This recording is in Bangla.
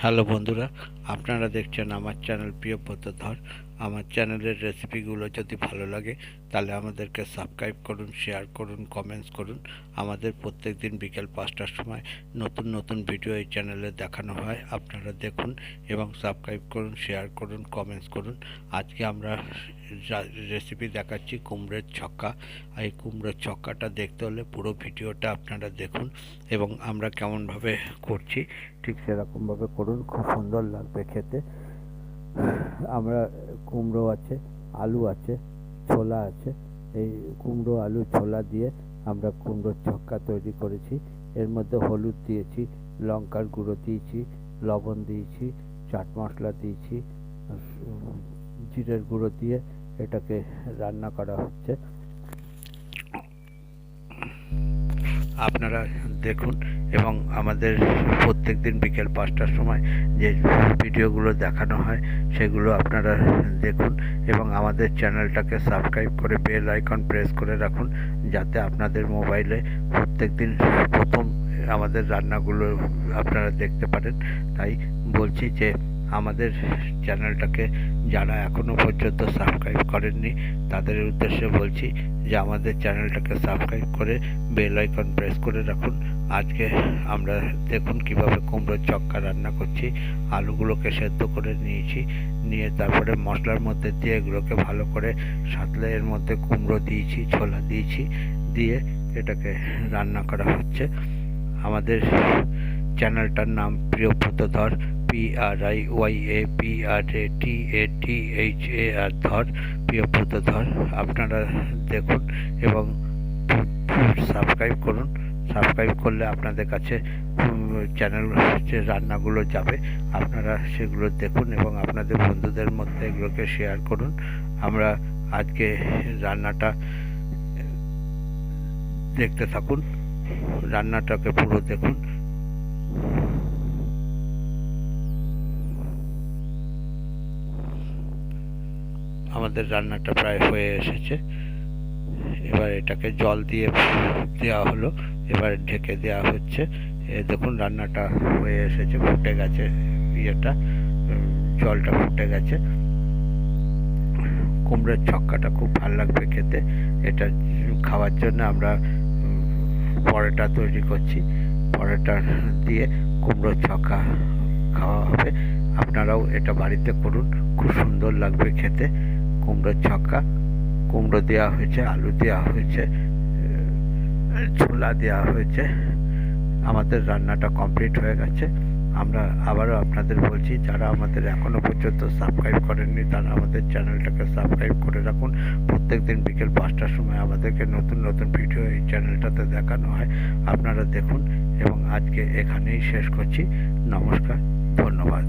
হ্যালো বন্ধুরা আপনারা দেখছেন আমার চ্যানেল প্রিয় ধর আমার চ্যানেলের রেসিপিগুলো যদি ভালো লাগে, তাহলে আমাদেরকে সাবস্ক্রাইব করুন শেয়ার করুন কমেন্টস করুন। আমাদের প্রত্যেক দিন বিকেল পাঁচটার সময় নতুন নতুন ভিডিও এই চ্যানেলে দেখানো হয়। আপনারা দেখুন এবং সাবস্ক্রাইব করুন শেয়ার করুন কমেন্টস করুন। আজকে আমরা রেসিপি দেখাচ্ছি, কুমড়ের ছক্কা। এই কুমড়োর ছক্কাটা দেখতে হলে পুরো ভিডিওটা আপনারা দেখুন এবং আমরা কেমনভাবে করছি, ঠিক সেরকমভাবে করুন। খুব সুন্দর লাগবে খেতে। আমরা কুমড়ো আছে, আলু আছে, ছোলা আছে। এই কুমড়ো, আলু, ছোলা দিয়ে আমরা কুমড়োর ছক্কা তৈরি করেছি। এর মধ্যে হলুদ দিয়েছি, লঙ্কার গুঁড়ো দিয়েছি, লবণ দিয়েছি, চাট মশলা দিয়েছি জিরের গুঁড়ো দিয়ে এটাকে রান্না করা হচ্ছে। আপনারা দেখুন এবং আমাদের প্রত্যেক দিন বিকেল পাঁচটার সময় যে ভিডিওগুলো দেখানো হয়, সেগুলো আপনারা দেখুন এবং আমাদের চ্যানেলটাকে সাবস্ক্রাইব করে বেল আইকন প্রেস করে রাখুন যাতে আপনাদের মোবাইলে প্রত্যেক দিন প্রথম আমাদের রান্নাগুলো আপনারা দেখতে পারেন। তাই বলছি যে আমাদের চ্যানেলটাকে যারা এখনও পর্যন্ত সাবস্ক্রাইব করেননি, তাদের উদ্দেশ্যে বলছি যে আমাদের চ্যানেলটাকে সাবস্ক্রাইব করে বেল আইকন প্রেস করে রাখুন। আজকে আমরা দেখুন কীভাবে কুমড়োর চক্কা রান্না করছি। আলুগুলোকে সেদ্ধ করে নিয়েছি, নিয়ে তারপরে মশলার মধ্যে দিয়ে এগুলোকে ভালো করে সাতলে এর মধ্যে কুমড়ো দিয়েছি, ছোলা দিয়েছি, দিয়ে এটাকে রান্না করা হচ্ছে। আমাদের চ্যানেলটার নাম প্রিয় ধর P R I Y A P R A T A T H A R ধর, প্রিয় ধর, আপনারা দেখুন এবং সাবস্ক্রাইব করুন। সাবস্ক্রাইব করলে আপনাদের কাছে চ্যানেল যে রান্নাগুলো যাবে। আপনারা সেগুলো দেখুন এবং আপনাদের বন্ধুদের মধ্যে এগুলোকে শেয়ার করুন। আমরা আজকে রান্নাটা দেখতে থাকুন। রান্নাটাকে পুরো দেখুন। আমাদের রান্নাটা প্রায় হয়ে এসেছে। এবার এটাকে জল দিয়ে দেওয়া হলো। এবার ঢেকে দেওয়া হচ্ছে। এ দেখুন রান্নাটা হয়ে এসেছে, ফুটে গেছে ইয়েটা। জলটা ফুটে গেছে। কুমড়োর ছক্কাটা খুব ভালো লাগবে খেতে। এটা খাওয়ার জন্য আমরা পরোটা তৈরি করছি। পরোটা দিয়ে কুমড়োর ছক্কা খাওয়া হবে। আপনারাও এটা বাড়িতে করুন। খুব সুন্দর লাগবে খেতে। কুমড়োর ছক্কা, কুমড়ো দেওয়া হয়েছে, আলু দেওয়া হয়েছে ছোলা দেওয়া হয়েছে। আমাদের রান্নাটা কমপ্লিট হয়ে গেছে। আমরা আবারও আপনাদের বলছি, যারা আমাদের এখনও পর্যন্ত সাবস্ক্রাইব করেননি, তারা আমাদের চ্যানেলটাকে সাবস্ক্রাইব করে রাখুন। প্রত্যেক দিন বিকেল পাঁচটার সময় আমাদেরকে নতুন নতুন ভিডিও এই চ্যানেলটাতে দেখানো হয়। আপনারা দেখুন, এবং আজকে এখানেই শেষ করছি। নমস্কার, ধন্যবাদ।